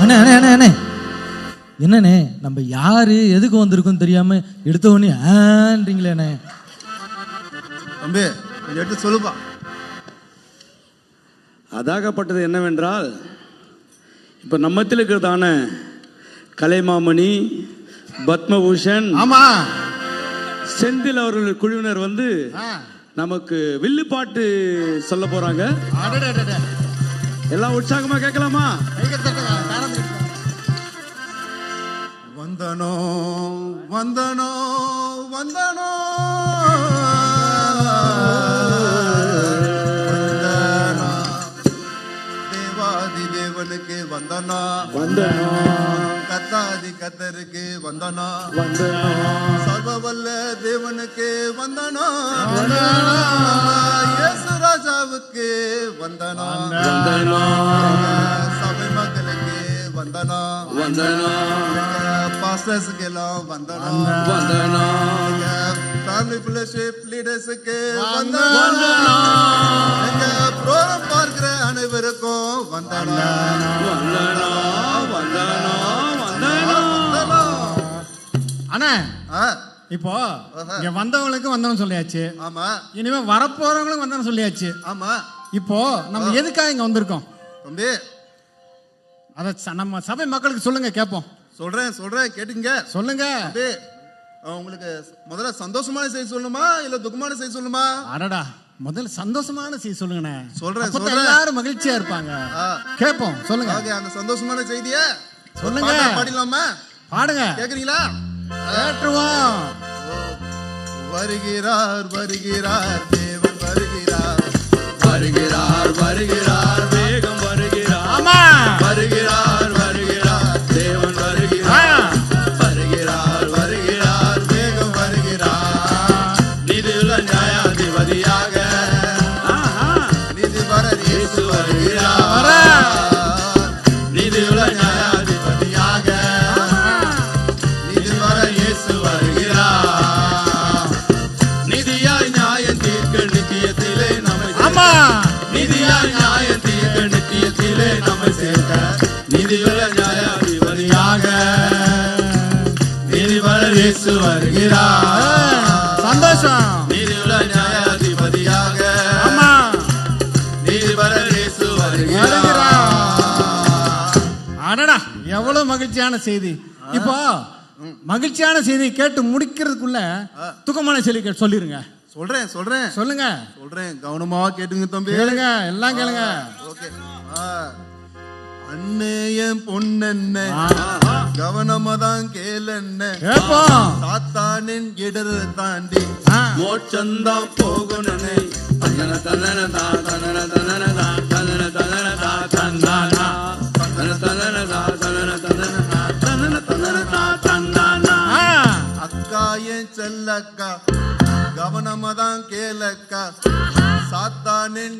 அண்ணே அண்ணே அண்ணே அண்ணே. என்னண்ணே நம்ம யாரு எதுக்கு வந்திருக்கோம் தெரியாம எடுத்த உடனே ஆன்றீங்களே அண்ணே. தம்பி கொஞ்சம் எடுத்து சொல்லுப்பா. அதாகப்பட்டது என்னவென்றால் இப்போ நம்மத்தில் இருக்கிறதான கலைமாமணி பத்மபூஷன் ஆமா. செந்தில் அவர்கள் குழுவினர் வந்து. நமக்கு வில்லுப்பாட்டு சொல்ல போறாங்க. எல்லாம் உற்சாகமா கேட்கலாமா. வந்தனோ வந்தனோ வந்தனோ. வந்தனா. தேவாதி தேவனுக்கு வந்தனா. வந்தனா. கத்தாதி கத்தருக்கு வந்தனா. வந்தனா. சர்வவல்ல தேவனுக்கு வந்தனா. ராஜாவுக்கு வந்தனா வந்தனா சபை மக்களுக்கு வந்தனா வந்தனா பாஸ்டர்ஸுக்கு எல்லாம் வந்தனா வந்தனா ஃபேமிலி ஃபெலோஷிப் லீடர்ஸுக்கு வந்தனா எங்க ப்ரோக்ராம் பார்க்கிற அனைவருக்கும் வந்தனா வந்தனா வந்தனா வந்தனா வந்தனா. அண்ணா இப்போ. இங்க வந்தவங்களுக்கும் வந்தவன் சொல்லியாச்சு. ஆமா. இனிமே வரப்போறவங்களுக்கும் வந்தவன் சொல்லியாச்சு. ஆமா. இப்போ நம்ம எதுக்காக இங்க வந்திருக்கோம்? தம்பி. அத நம்ம சபை மக்களுக்கு சொல்லுங்க கேட்போம் சொல்றேன் சொல்றேன் கேட்டுங்க சொல்லுங்க. உங்களுக்கு முதல்ல சந்தோஷமான செய்தி சொல்லணுமா இல்ல துக்கமான செய்தி சொல்லணுமா? அடடா முதல்ல சந்தோஷமான செய்தி சொல்லுங்கண்ணே. சொல்றேன், சொல்றேன். எல்லாரும் மகிழ்ச்சியா இருப்பாங்க. கேட்போம் சொல்லுங்க. ஓகே அந்த சந்தோஷமான செய்திய சொல்லுங்க. பாடிடலாமா? பாடுங்க. கேக்குறீங்களா? கேட்டுருவோம். வருகிறார் வருகிறார் தேவன் வருகிறார். வருகிறார். நீதிபரர் இயேசு வருகிறார். சந்தோஷம். நீதியுள்ள நியாயாதிபதியாக. ஆமா. நீதிபரர் இயேசு வருகிறார். அடடா எவ்வளவு மகிழ்ச்சியான செய்தி. இப்போ மகிழ்ச்சியான செய்தி கேட்டு முடிக்கிறதுக்குள்ள துக்கமான செய்தி சொல்லிருங்க. சொல்றேன் சொல்றேன். சொல்லுங்க. சொல்றேன். கவனமா கேட்டுங்க தம்பி. கேளுங்க எல்லாம் கேளுங்க. ஓகே. அண்ணேயன் பொண்ணென்ன ஆ. கவனமா தான் கேளென்ன சாத்தானின் இடர் தாண்டி. மோட்சந்தான் போகணுனே தன்னன தன்னன தா தன்னன தன்னன தா தன்னன தன்னன தா தன்னானா தன்னன தன்னன தா தன்னன தன்னன தா தன்னன தன்னன தா தன்னானா ஆ. அக்கா என் செல்லக்கா? கவனமா தான் கேளக்கா? சாத்தானின்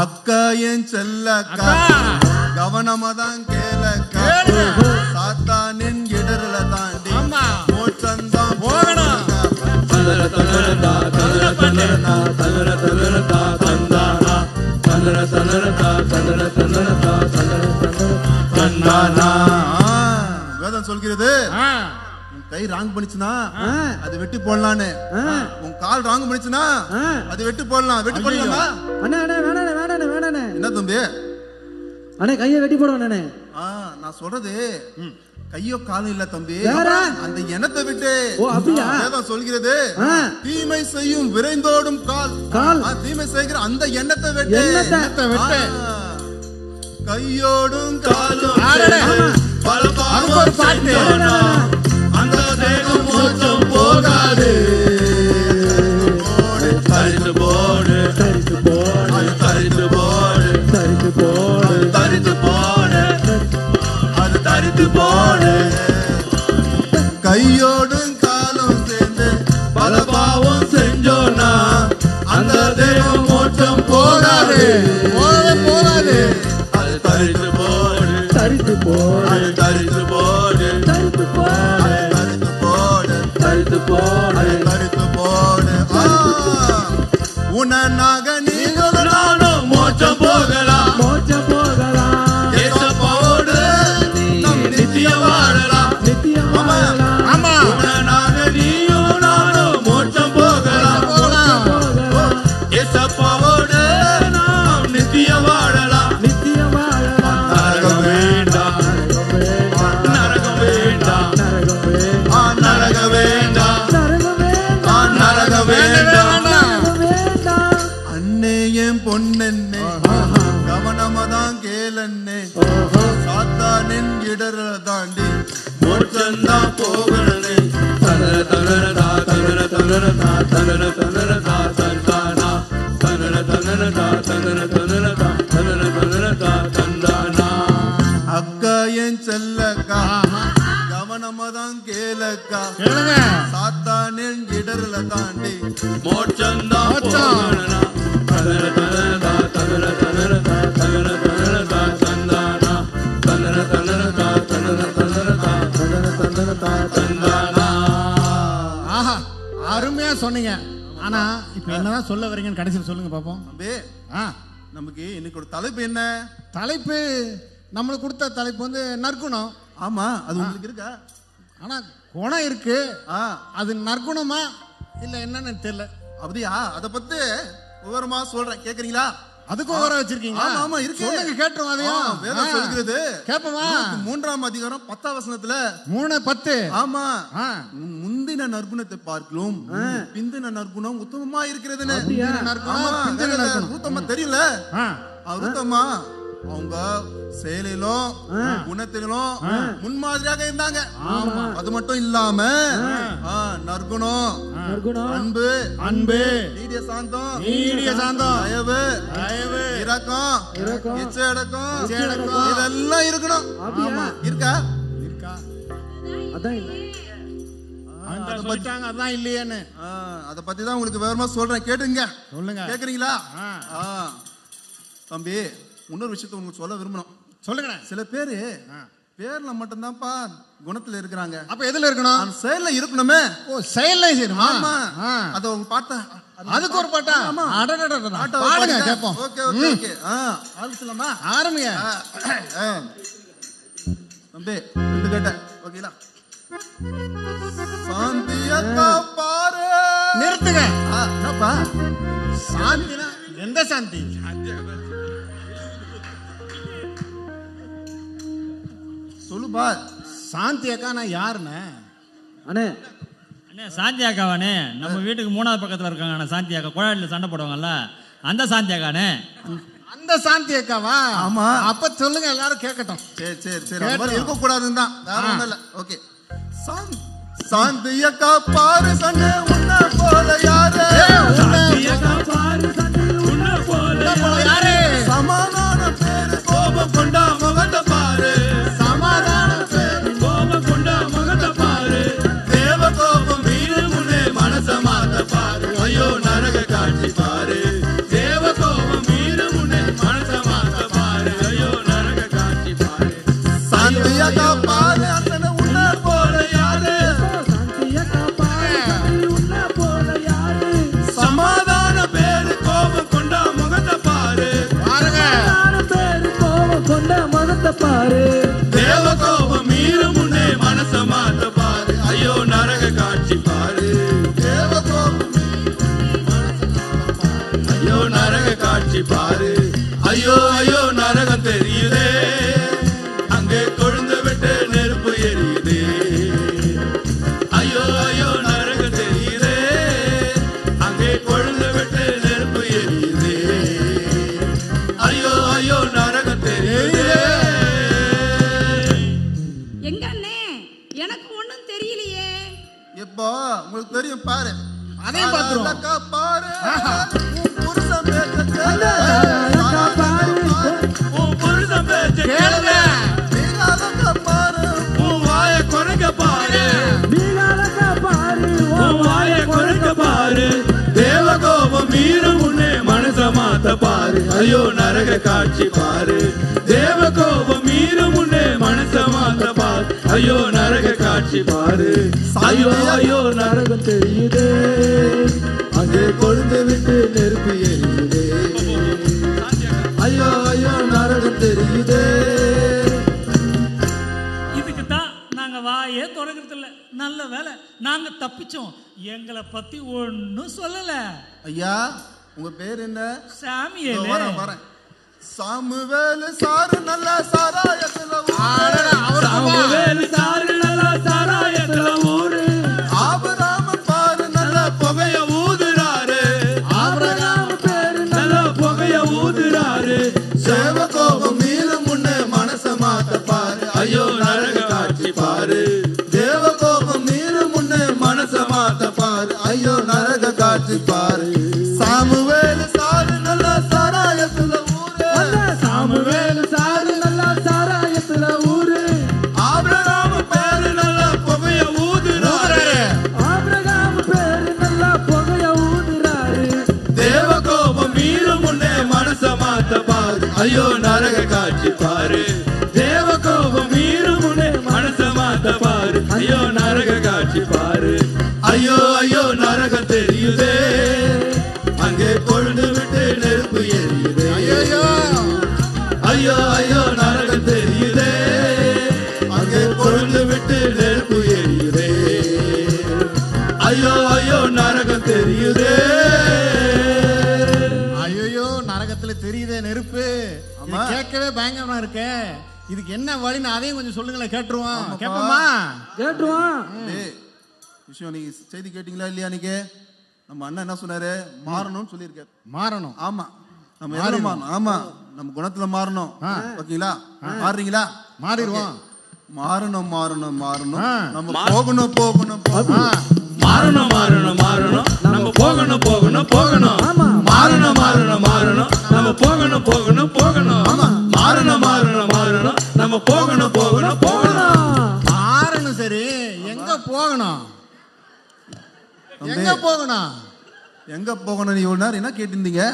அக்கா என் செல்லக்கா. கவனமா தான் கேளக்கா கேளுங்க. சாத்தானின் இடரல தாண்டி ஆமா. மோட்சம்தான் போகணும். தந்தானா தந்தன தந்தனதா தந்தன தந்தனதா தன்னானா ஆ, வேதம் சொல்கிறது கை ராங் பண்ணிச்சுனா அது வெட்டி போடலான்னு உன் கால் ராங் பண்ணிச்சுனா அது வெட்டி போடலாம் வெட்டி போடலாமா அண்ணே அண்ணே வேணாண்ணே வேணாண்ணே வேணாண்ணே என்ன தம்பி அண்ணே கையை வெட்டி போடுவேன் அண்ணே நான் சொல்றது கையோ காலும் இல்ல தம்பி? அந்த எண்ணத்தை விட்டு? வேதம் சொல்கிறது. தீமை செய்யும் விரைந்தோடும் கால் கால். தீமை செய்கிற அந்த எண்ணத்தை விட்டு எண்ணத்தை. விட்டு. கையோடும் காலும். பல பாட்டு. Hallelujah. தாண்டி மோட்சந்தான் போகணனே தனர தனர தனரதா தனர தனரதா தந்தானா தனர தனர தனரதா தனர தனரதா தந்தானா அக்கா என் செல்லக்கா கவனமா தான் கேளக்கா கேளுங்க சாத்தானின் இடர்ல தாண்டி தனர தனரதா தனர ஆஹா அருமையா சொன்னீங்க. ஆனா இப்ப என்னதான் சொல்ல வரீங்கன்னு கடைசியில் சொல்லுங்க பாப்போம். தம்பி ஆ. நமக்கு இன்னைக்கு ஒரு தலைப்பு என்ன? தலைப்பு நம்மளுக்கு கொடுத்த தலைப்பு வந்து நற்குணம். ஆமா அது உங்களுக்கு இருக்கா? ஆனா குணம் இருக்கு. அது நற்குணமா இல்ல என்னன்னு தெரியல. அப்படியா? அத பத்தி விவரமா சொல்றேன். கேக்குறீங்களா? அதுக்கும் வர வச்சிருக்கீங்க ஆமா, ஆமா, இருக்கு. சொல்லுங்க கேட்டுரும் ஆ, அதையும் வேதம். சொல்கிறது கேப்பமா? மூன்றாம் அதிகாரம் பத்தாம் வசனத்துல மூணு பத்து. ஆமா. முந்தின நற்குணத்தை பார்க்கலும் பிந்தின நற்குணம் உத்தமமா இருக்கிறதுன்னு. நற்குணம், தெரியல? ஆ. ரூத்தமா அவங்க செயலிலும் குணத்திலும் முன்மாதிரியாக இருந்தாங்க. அது மட்டும் இல்லாம ஆ, நற்குணம் நற்குணம். அன்பு அன்பு. நீடிய சாந்தம் நீடிய சாந்தம். தயவு தயவு. இரக்கம் இரக்கம், இச்சையடக்கம் இச்சையடக்கம். இதெல்லாம் இருக்கணும்? இருக்கா? இருக்கா? அதான் இல்லை. அந்த சொல்லிட்டாங்க. அதான் இல்லையேன்னு. ஆ, அத பத்தி தான் உங்களுக்கு விவரமா சொல்றேன். கேட்டுங்க. சொல்லுங்க. கேக்குறீங்களா. தம்பி இன்னொரு விஷயத்த உங்களுக்கு சொல்ல விரும்பணும். சொல்லுங்க சில பேரு பேர்ல மட்டும்தான்ப்பா குணத்துல இருக்கிறாங்க. அப்ப எதுல இருக்கணும்? செயல்ல இருக்கணுமே. ஓ செயல்ல செய்யணுமா? ஆமா. அத உங்க பார்த்தா அதுக்கு ஒரு பாட்டா. பாட்டா பாடுங்க. கேப்போம் ஓகே ஓகே ஓகே ஆ ஆரம்பிச்சலாமா ஆரம்பிங்க. தம்பி ரெண்டு கேட்ட ஓகேங்களா? சாந்தியக்கா பாரு நிறுத்துங்க. என்னப்பா? சாந்தினா எந்த சாந்தி? சொல்லுப்பா சாந்தி அக்கா நான் யாருண்ணே அண்ணே. அண்ணே சாந்தி அக்காவானே நம்ம வீட்டுக்கு மூணாவது பக்கத்தில் இருக்காங்க அண்ணா சாந்தி அக்கா. குழாயில் சண்டை போடுவாங்கல்ல அந்த சாந்தியாகானே அந்த சாந்தி அக்காவா? ஆமா. அப்ப சொல்லுங்க எல்லாரும் கேட்கட்டும். சரி சரி சரி. இருக்க கூடாதுன்னு தான். வேற ஒண்ணும் இல்ல. ஓகே. சாந்தி அக்கா பாரு கண்ணு உன்ன போல யாரு? யாரு உங்களுக்கு தெரியும் பாரு. அதையும் பார்த்துருவோம். பாரு. புருஷன் பேச்ச கேளு. உன் புருஷன் பேச்ச கேளுங்க. நீங்க பாரு. ஐயோ நரக காட்சி பாரு. தேவகோபம் மீறு முன்னே மனச மாத்த பாரு. ஐயோ காட்சி பாரு ஐயோ ஐயோ நரகம் தெரியுதே. அங்கே கொழுந்து விட்டு நெருப்பு எரியுதே. ஐயோ ஐயோ நரகம் தெரியுதே. இதுக்கு தான் நாங்க வாயே தொடங்குறது இல்ல நல்ல வேலை. நாங்க தப்பிச்சோம். எங்களை பத்தி ஒன்னும் சொல்லல. ஐயா உங்க பேர் என்ன? இதோ சாமியலே வரேன் வரேன். சாமுவேலு சாரு நல்ல நரக காட்சி நெருப்பு எரியுதே ஐயோ ஐயோ நரகம் தெரியுதே. ஐயோ நரகத்துல தெரியுதே நெருப்பு. கேட்கவே பயங்கரமா இருக்கே. இதுக்கு என்ன வழின்னு அதையும் கொஞ்சம் சொல்லுங்களேன் கேட்டுருவோம். கேட்போமா? டேய், விஷயம் நீங்க செய்தி கேட்டீங்களா இல்லையா நீங்க நம்ம அண்ணன் என்ன சொன்னாரு? மாறணும்னு சொல்லியிருக்காரு. மாறணும். ஆமா. நம்ம மாறணும்? ஆமா. நம்ம குணத்துல மாறணும். ஓகேங்களா? மாறுறீங்களா? மாறிடுவோம். மாறணும் மாறணும் மாறணும். நம்ம போகணும் போகணும் போகணும். மாறணும் மாறணும் மாறணும். நம்ம போகணும் போகணும் போகணும். மாறணும் மாறணும் மாறணும். நம்ம போகணும் போகணும் போகணும். மாறணும் மாறணும் மாறணும். நம்ம போகணும் போகணும் போகணும். மாறணும் சரி. எங்க போகணும்? எங்க போகணும்? எங்க போகணும் நீ இவ்வளவு நேரம் என்ன கேட்டிருந்தீங்க?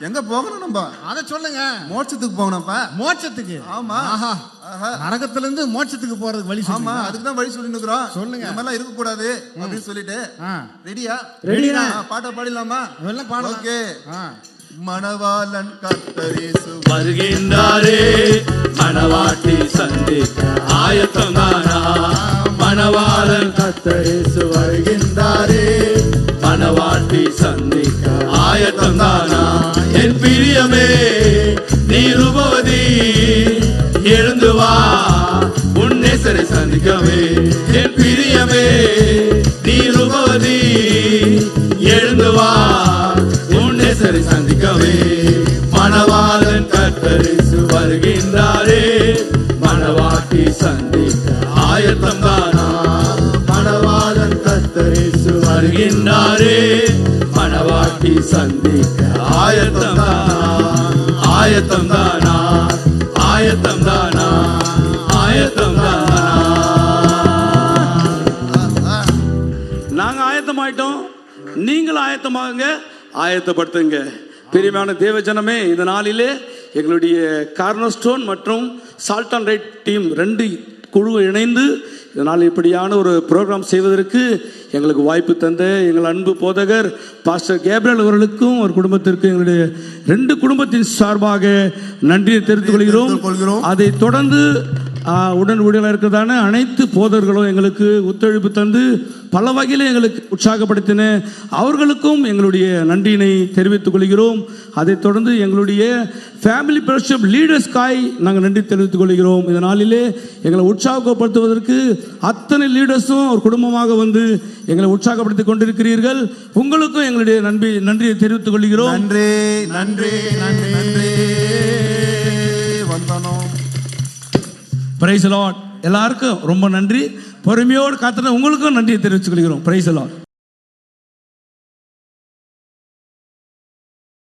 எங்க போகணும் நம்ம? அத சொல்லுங்க. மோட்சத்துக்கு போகணும்ப்பா. மோட்சத்துக்கு? ஆமா. ஆஹா. ஆஹா. நரகத்துல இருந்து மோட்சத்துக்கு போறதுக்கு வழி ஆமா அதுக்கு தான் வழி சொல்லி நிக்கிறோம் சொல்லுங்க. இந்த மாதிரிலாம் இருக்க கூடாது அப்படின்னு சொல்லிட்டு. ரெடியா. ஆ, பாட்டை பாடிடலாமா? இதெல்லாம் பாடலாம். ஓகே. ஆ. மணவாளன் கர்த்தரேசு வருகின்றாரே மணவாட்டி சந்திக்க ஆயத்தம் தானா மணவாளன் கத்தரிசு வருகின்றாரே. மணவாட்டி சந்திக்க ஆயத்தம் தானா? என் பிரியமே நீ ரூபவதி எழுந்து வா. உன் நேசரை சந்திக்கவே. என் பிரியமே நீ ரூபவதி எழுந்து வா. ஆயத்தம் தானா ஆயத்தம் தானா ஆயத்தம் தானா ஆயத்தம் தானா நாங்க ஆயத்தமாயிட்டோம். நீங்கள் ஆயத்தமாகுங்க. ஆயத்தப்படுத்துங்க. பெரியமான தேவஜனமே இந்த நாளிலே எங்களுடைய கார்னர்ஸ்டோன் மற்றும் சால்ட் அண்ட் ரைட் டீம் ரெண்டு குழு இணைந்து இதனால் இப்படியான ஒரு ப்ரோக்ராம் செய்வதற்கு எங்களுக்கு வாய்ப்பு தந்த எங்கள் அன்பு போதகர் பாஸ்டர் கேப்ரியல் அவர்களுக்கும் ஒரு குடும்பத்திற்கு எங்களுடைய ரெண்டு குடும்பத்தின் சார்பாக நன்றியை தெரிவித்துக் கொள்கிறோம். அதை தொடர்ந்து உடன் இருக்கிறதான அனைத்து போதர்களும் எங்களுக்கு ஒத்துழைப்பு தந்து பல வகையில் எங்களுக்கு உற்சாகப்படுத்தின அவர்களுக்கும் எங்களுடைய நன்றியினை தெரிவித்துக் கொள்கிறோம். அதைத் தொடர்ந்து எங்களுடைய ஃபேமிலி ஃபெலோஷிப் லீடர்ஸ்காய் நாங்கள் நன்றி தெரிவித்துக் கொள்கிறோம். இந்த நாளிலே எங்களை உற்சாகப்படுத்துவதற்கு அத்தனை லீடர்ஸும் ஒரு குடும்பமாக வந்து எங்களை உற்சாகப்படுத்தி கொண்டிருக்கிறீர்கள். உங்களுக்கும் எங்களுடைய நன்றி நன்றியை தெரிவித்துக் கொள்கிறோம். நன்றி நன்றி நன்றி. பிரைஸ் லாட் எல்லாருக்கும் ரொம்ப நன்றி. பொறுமையோடு காத்துன உங்களுக்கும் நன்றியை தெரிவித்துக் கொள்கிறோம். Price lot